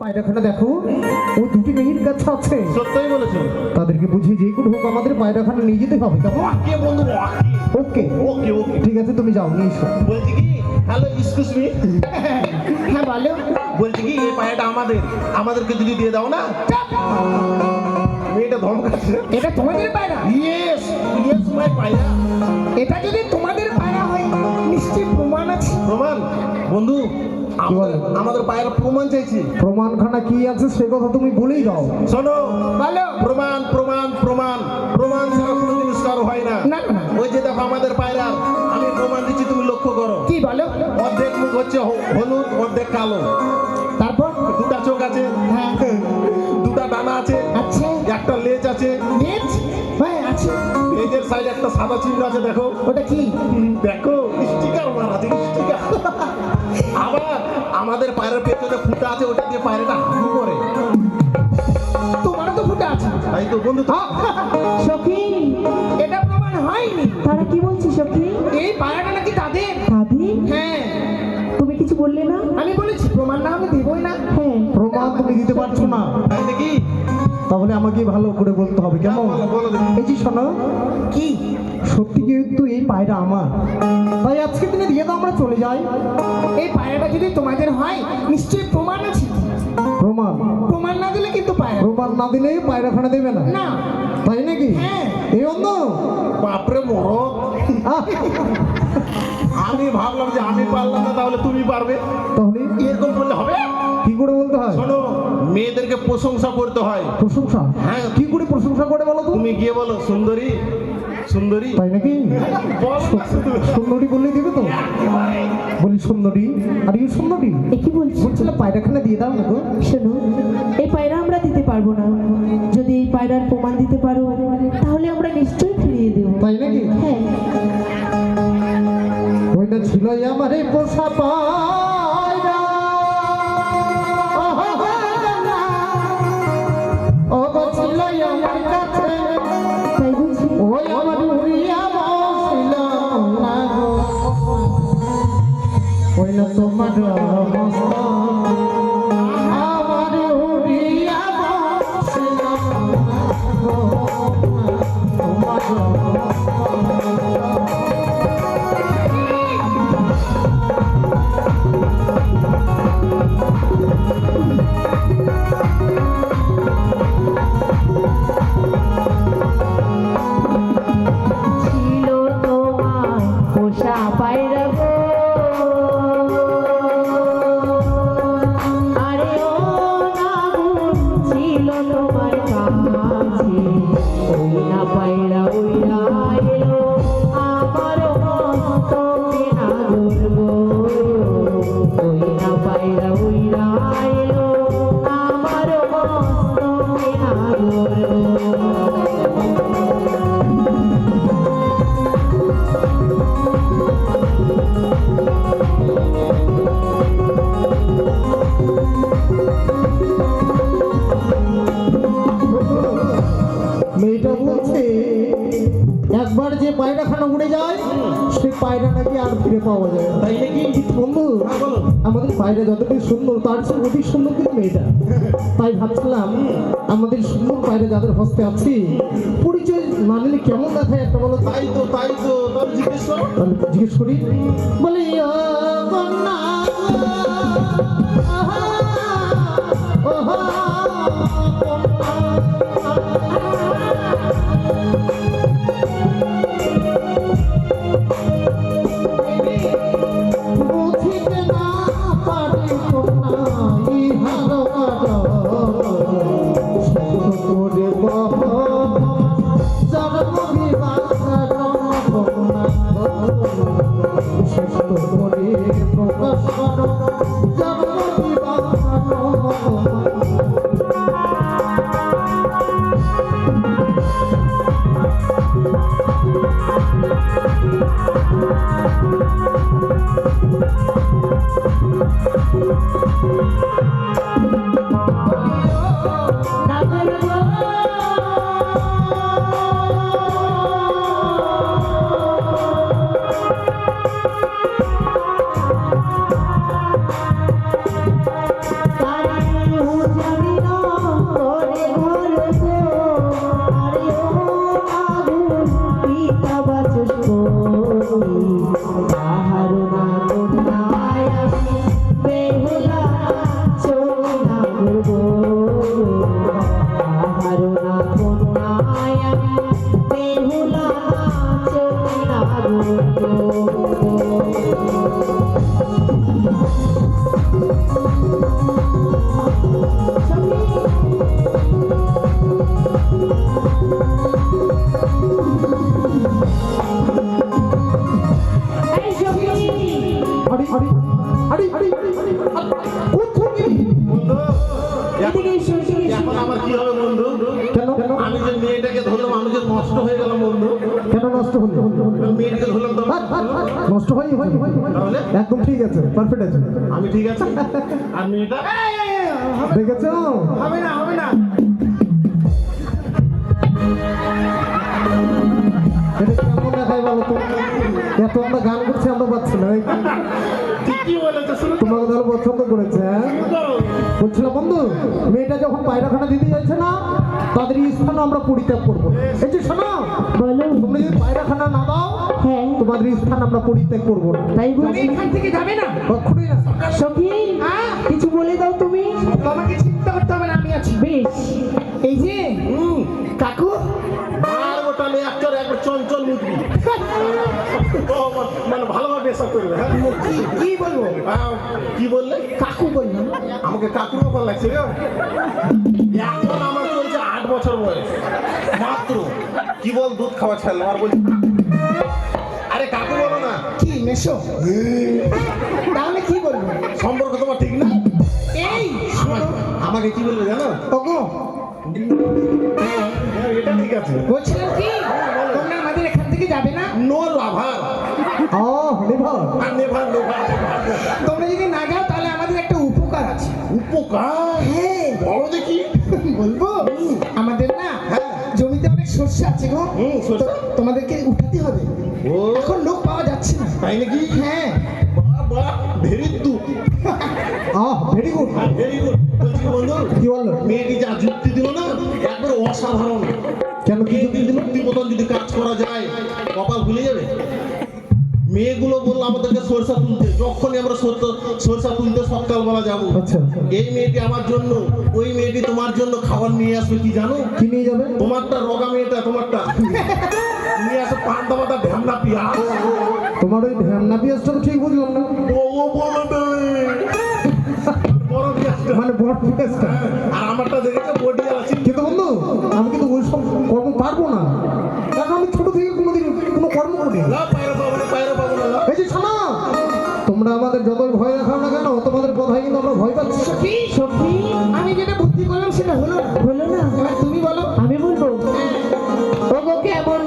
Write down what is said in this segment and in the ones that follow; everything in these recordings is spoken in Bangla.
পায়রাখানা দেখো। ও দুটি মেয়ের কাছে আছে। সত্যই বলেছ। তাদেরকে বুঝিয়ে যে কোনো হোক আমাদের পায়রাখানা নিয়ে যেতে হবে কেমন? ওকে বন্ধু ওকে। ওকে ওকে। ঠিক আছে তুমি যাও নিয়ে এসো। বলছি কি হ্যালো এক্সকিউজ মি হ্যাঁ বলো। বলছি কি এই পায়াটা আমাদের আমাদেরকে যদি দিয়ে দাও না? মেয়েটা ধমকাচ্ছে। এটা তোমাদের পায়রা? ইয়েস ইয়েস মাই পায়া এটা যদি তোমাদের পায়রা হয় নিশ্চয়ই প্রমাণ আছে। প্রমাণ? বন্ধু আমাদের আমাদের পায়ের প্রমাণ চাইছি। প্রমাণখানা কি আছে সে কথা তুমি বলেই দাও। শোনো বলো। প্রমাণ প্রমাণ প্রমাণ। প্রমাণ ছাড়া কোনো জিনিস কারও হয় না। ওই যে দেখো আমাদের পায়রা আমি প্রমাণ দিচ্ছি তুমি লক্ষ্য করো। কি বলো? অর্ধেক মুখ হচ্ছে হ- হলুদ অর্ধেক কালো। তারপর? দুটা চোখ আছে। হ্যাঁ। দুটা ডানা আছে। আচ্ছা। একটা লেজ আছে। আছে লেজের সাইডে একটা সাদা চিহ্ন আছে দেখো। ওটা কি? দেখো স্টিকার মারা আছে স্টিকার আবার আমাদের পায়ের পেছনে ফুটা আছে ওটা দিয়ে পায়রাটা হাগু করে। তোমারও তো ফুটে আছে। তাই তো বন্ধু সখী এটা প্রমাণ হয়নি। তারা কি বলছে সখী? এই পায়রাটা নাকি তাদের? দাদি হ্যাঁ। তুমি কিছু বললে না? আমি বলেছি প্রমাণ না আমি দেবই না। হ্যাঁ। প্রমাণ তুমি দিতে পারছ না। তাই নাকি? তাহলে আমাকে ভালো করে বলতে হবে কেমন? দেখি। এই যে শোনো কি? সত্যি কিন্তু এই পায়রা আমার। তাই আজকে দিনে দিয়ে দাও আমরা চলে যাই। এই পায়রাটা যদি তোমাদের হয় নিশ্চয়ই প্রমাণ আছে। প্রমাণ? প্রমাণ না দিলে কিন্তু পায়রা প্রমাণ না দিলে পায়রাখানা দেবে না। না। তাই নাকি? হ্যাঁ। এই অন্য বাপরে মরো আমি ভাবলাম যে আমি পারলাম না তাহলে তুমি পারবে। তাহলে? এরকম বললে হবে? কি করে বলতে হয়? শোনো মেয়েদেরকে প্রশংসা করতে হয়। প্রশংসা? হ্যাঁ। কি করে প্রশংসা করে বলো তুমি গিয়ে বলো সুন্দরী সুন্দরী। তাই নাকি? সুন্দরী বললেই দেবে তো? বলি সুন্দরী। আর ইউ সুন্দরী? এ কি বলছো? বলছিল পায়রাখানা দিয়ে দাও না গো। শোনো এই পায়রা আমরা দিতে পারব না। যদি এই পায়রার প্রমাণ দিতে পারো তাহলে আমরা নিশ্চয়ই ফিরিয়ে দেবো। তাই নাকি? হ্যাঁ। ওইটা ছিল আমার এই পোষা পায়রা ও ছিল আমার কাছে। ওই আমার উড়িয়া বসিল না গো ওই তোমার মস্ত উড়ে যায় সেই পায়রা নাকি আর ফিরে পাওয়া যায় তাই নাকি? বন্ধু হ্যাঁ, আমাদের পায়রা যতটুকু সুন্দর তার চেয়ে অধিক সুন্দর কিন্তু মেয়েটা। তাই ভাবছিলাম আমাদের সুন্দর পায়রা যাদের হস্তে আছি পরিচয় না নিলে কেমন দেখায় একটা বলো তাই তো তাই তো জিজ্ঞেস করো। বলি কন্যা বন্ধু কেন নষ্ট হলো? মেয়েটাকে ধরলাম নষ্ট হয় তাহলে? একদম ঠিক আছে পারফেক্ট আছে। আমি ঠিক আছে। আর মেয়েটা? দেখেছ? হবে না হবে না। এত আমরা গান করছি আমরা পাচ্ছি না। তোমাকে তাহলে পছন্দ করেছে হ্যাঁ? বলছিলাম বন্ধু মেয়েটা যখন পায়রাখানা দিতে যাচ্ছে না তাদের স্থান আমরা পরিত্যাগ করব। এই যে শোনো যদি পায়রাখানা না দাও হ্যাঁ। তোমাদের স্থান আমরা পরিত্যাগ করব। তাই তুমি বলছি এখান থেকে যাবে না? কখনোই না সখী হ্যাঁ? কিছু বলে দাও তুমি। তোমাকে চিন্তা করতে হবে না আমি আছি। বেশ। এই যে হুম। কাকু। একটা একবার চঞ্চল মানে ভালোভাবে এসব করবে হ্যাঁ? কি কি বলব? আহ, কি বললে? কাকু বললাম আমাকে কাকুর ব্যাপার লাগছে এখন আমার বছর বয়স। মাত্র। কি বল দুধ খাওয়া ছাড়লো? আর বলছি আরে কাকু বলো না। কি মেশো? তাহলে কি বলব সম্পর্ক তোমার ঠিক না? এই আমাকে কি বলবে জানো? ওগো। হ্যাঁ, এটা ঠিক আছে। বলছিলাম কি? তোমরা আমাদের এখান থেকে যাবে না? নো লাভার ও নিভর। নেভার নেভার তোমরা যদি না যাও তাহলে আমাদের একটা উপকার আছে। উপকার? হ্যাঁ। বলো দেখি। বলব? আমাদের হ্যাঁ। শস্য আছে গো। তোমাদেরকে উঠাতে হবে। এখন লোক পাওয়া যাচ্ছে না। তাই নাকি? হ্যাঁ। বাবা ভেরি দু ah very good very good বলছি বন্ধু? কি বলল? মেয়েটি যা যুক্তি দিল না একবার অসাধারণ। কেন কি যুক্তি মতন যদি কাজ করা যায় কপাল ভুলে যাবে। মেয়েগুলো বলল আমাদেরকে সরষা তুলতে যখনই আমরা সরষা তুলতে সকালবেলা যাব। আচ্ছা। এই মেয়েটি আমার জন্য ওই মেয়েটি তোমার জন্য খাবার নিয়ে আসবে কি জানো? কি নিয়ে যাবে? তোমারটা রোগা মেয়েটা তোমারটা। নিয়ে আসে পান্তা পাতা ঢ্যামনা পিয়াজ তোমার ওই ধ্যানা পিঁয়াজটা তো ঠিক বুঝলাম না। ও ও মানে বড় পিঁয়াজটা। আর আমারটা দেখেছ? বডি আছে। কিন্তু বন্ধু আমি কিন্তু ওই সব কর্ম পারব না। কারণ আমি ছোট থেকে কোনোদিন কোনো কর্ম করি না তোমরা আমাদের যতই ভয় দেখাও না কেন তোমাদের কথাই কিন্তু আমরা ভয় পাচ্ছি। সত্যি সখী আমি যেটা বুদ্ধি করলাম সেটা হলো না। হলো না। এবার তুমি বলো। আমি বলব? ওগো কেমন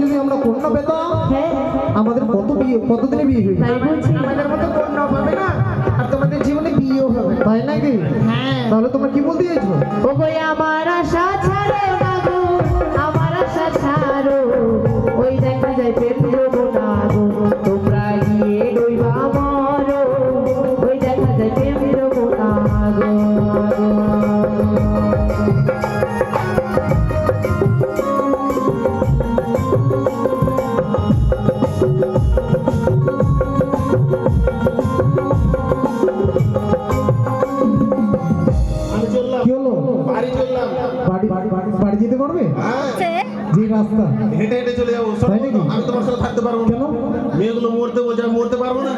যদি আমরা কন্যা পেতাম আমাদের কত বিয়ে কতদিনে বিয়ে হয়ে তাই আমাদের মতো কন্যা হবে না আর তোমাদের জীবনে বিয়েও হবে। তাই নাকি? হ্যাঁ। তাহলে তোমরা কি বলতে চাইছো? আমার আশা ছাড়ো। রাস্তা হেঁটে হেঁটে চলে যাব আমি তোমার সাথে থাকতে পারব না। কেন? মেয়েগুলো মরতে বলছে আমি মরতে পারব না।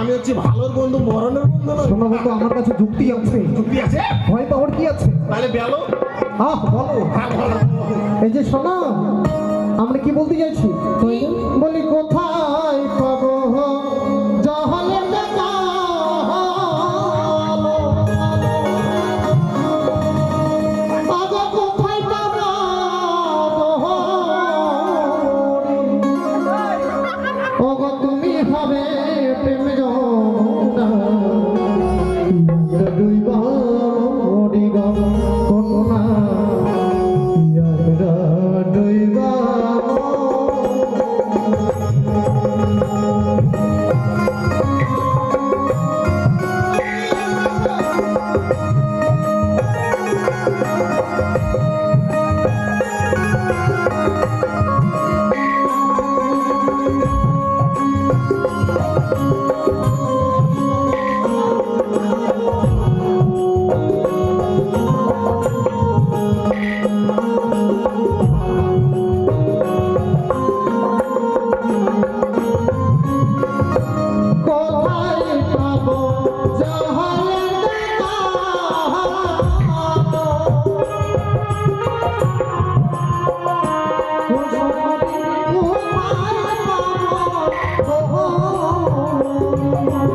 আমি হচ্ছি ভালোর বন্ধু মরণের বন্ধু না শোনো বন্ধু আমার কাছে যুক্তি আছে। চুক্তি আছে? ভয় পাওয়ার কি আছে? তাহলে বেলো আহ বলো। হ্যাঁ বলো। এই যে শোনো আমরা কি বলতে চাইছি? বলি কোথায় তুমি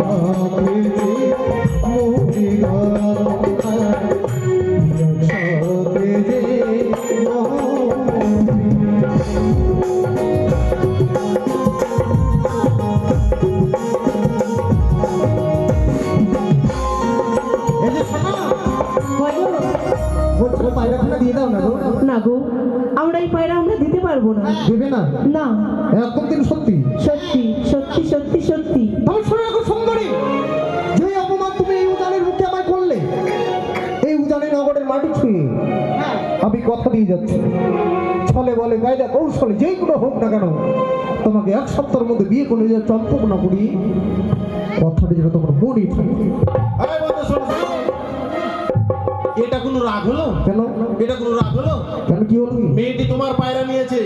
রাজি আমি কথা দিয়ে যাচ্ছি। ছলে বলে কায়দা কৌশলে যেই কোনো হোক না কেন, তোমাকে এক সপ্তাহের মধ্যে বিয়ে করে যে চম্পক না করি। কথাটা যেটা তোমার মনে থাকে। এটা কোনো রাগ হলো? কেন? এটা কোনো রাগ হলো? কেন কি হলো? মেয়েটি তোমার পায়রা নিয়েছে।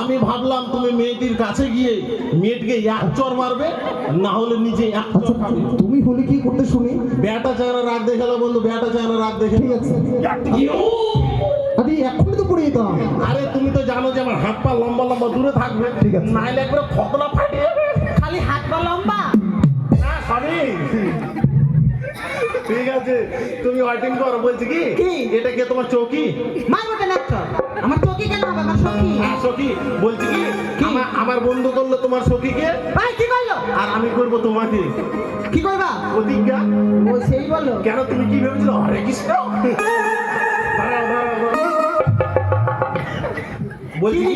আমি ভাবলাম তুমি মেয়েটির কাছে গিয়ে মেয়েটিকে এক চর মারবে না হলে নিজে এক আচ্ছা চর খাবে। তুমি হলে কি করতে শুনি? বেটা চায়না রাগ দেখাল বন্ধু বেটা চায়না রাগ দেখে ঠিক আছে। আরে এখনই তো পড়ে যেতাম আরে তুমি তো জানো যে আমার হাত পা লম্বা লম্বা দূরে থাকবে। ঠিক আছে। নাইলে একবারে ফতলা ফাটিয়ে খালি হাত পা লম্বা। না সবই ঠিক আছে তুমি ওয়াইটিং করো বলছি কি? এটা কি তোমার চৌকি? মারবো কেন আমার চকি কেন হবে? আমার সখী হ্যাঁ সখী বলছি কি? আমার আমার বন্ধু করল তোমার সখীকে ভাই কি বলল আর আমি করব তোমাকে। কি করবা? প্রতিজ্ঞা? ও সেই বলল কেন তুমি কি ভেবেছিল? হরে কৃষ্ণ। বলছি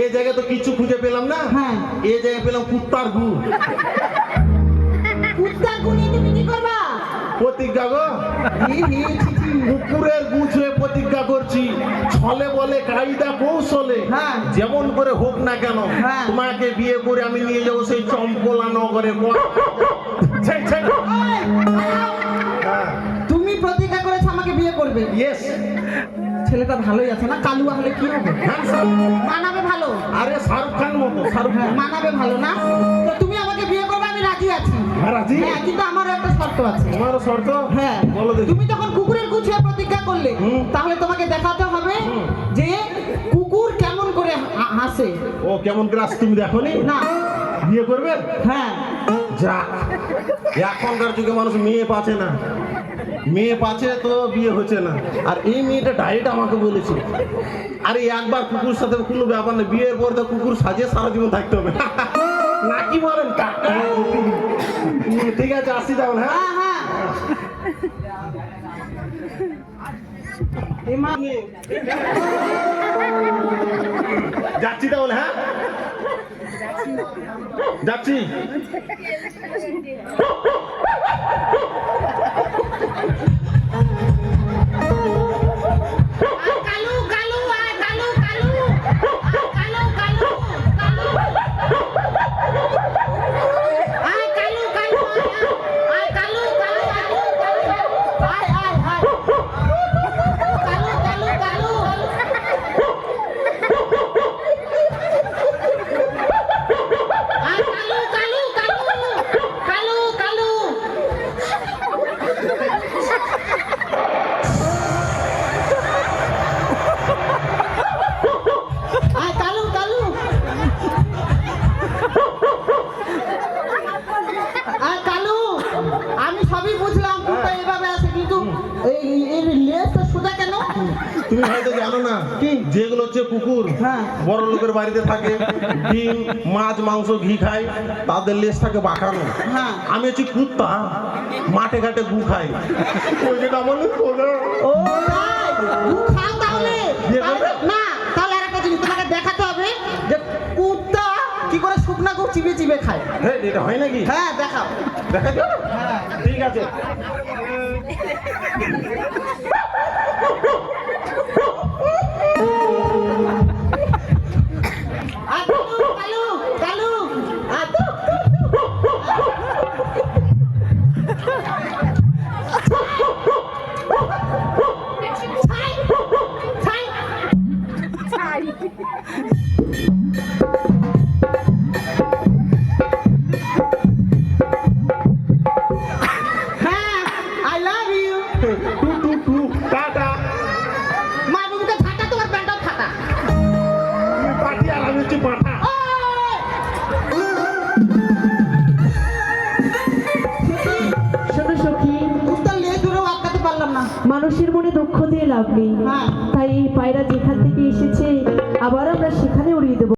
এ জায়গায় তো কিছু খুঁজে পেলাম না। হ্যাঁ। এ জায়গায় পেলাম কুত্তার গু। কুত্তা গুনি তুমি কি করবা? প্রতিজ্ঞা গো। কুকুরের গুছে প্রতিজ্ঞা করছি। ছলে বলে কায়দা কৌশলে হ্যাঁ। যেমন করে হোক না কেন হ্যাঁ। তোমাকে বিয়ে করে আমি নিয়ে যাব সেই চম্পলা নগরে। হ্যাঁ। তুমি প্রতিজ্ঞা করেছ আমাকে বিয়ে করবে? ইয়েস ছেলেটা ভালোই আছে না? কালুয়া হলে কি হবে? মানাবে ভালো? আরে শাহরুখ খান মতো। শাহরুখ খান মানাবে ভালো না? তো তুমি আমাকে বিয়ে রাজি আছি। হ্যাঁ রাজি? হ্যাঁ কিন্তু একটা শর্ত আছে। তোমারও শর্ত? হ্যাঁ বলো দেখি। তুমি যখন কুকুরের প্রতিজ্ঞা করলে তাহলে তোমাকে দেখাতে হবে যে কুকুর কেমন করে হাসে। ও কেমন তুমি দেখো নি। না বিয়ে করবে? হ্যাঁ। যা। এখনকার যুগে মানুষ মেয়ে পাচ্ছে না। মেয়ে পাচ্ছে তো বিয়ে হচ্ছে না। আর এই মেয়েটা ডাইরেক্ট আমাকে বলেছে। আরে একবার কুকুর সাথে কোনো ব্যাপার নেই। বিয়ের পর তো কুকুর সাজিয়ে সারা জীবন থাকতে হবে। নাকি বলেন কাকা? ঠিক আছে আসি তাহলে হ্যাঁ হ্যাঁ হ্যাঁ এই মা যাচ্ছি তাহলে হ্যাঁ যাচ্ছি থাকে ডিম মাছ মাংস ঘি খায় তাদের লেজ থাকে বাঁকানো। হ্যাঁ। আমি হচ্ছি কুত্তা মাঠে ঘাটে গু খাই। ওই যেটা আমার ও খাও তাহলে। বিয়ে তাহলে- না তাহলে জিনিস তোমাকে দেখাতে হবে যে কুত্তা কি করে শুকনা গু চিবিয়ে চিবিয়ে খায়। হ্যাঁ এটা হয় নাকি? হ্যাঁ দেখাও। দেখা যাবে হ্যাঁ। ঠিক আছে। মানুষের মনে দুঃখ দিয়ে লাভ নেই।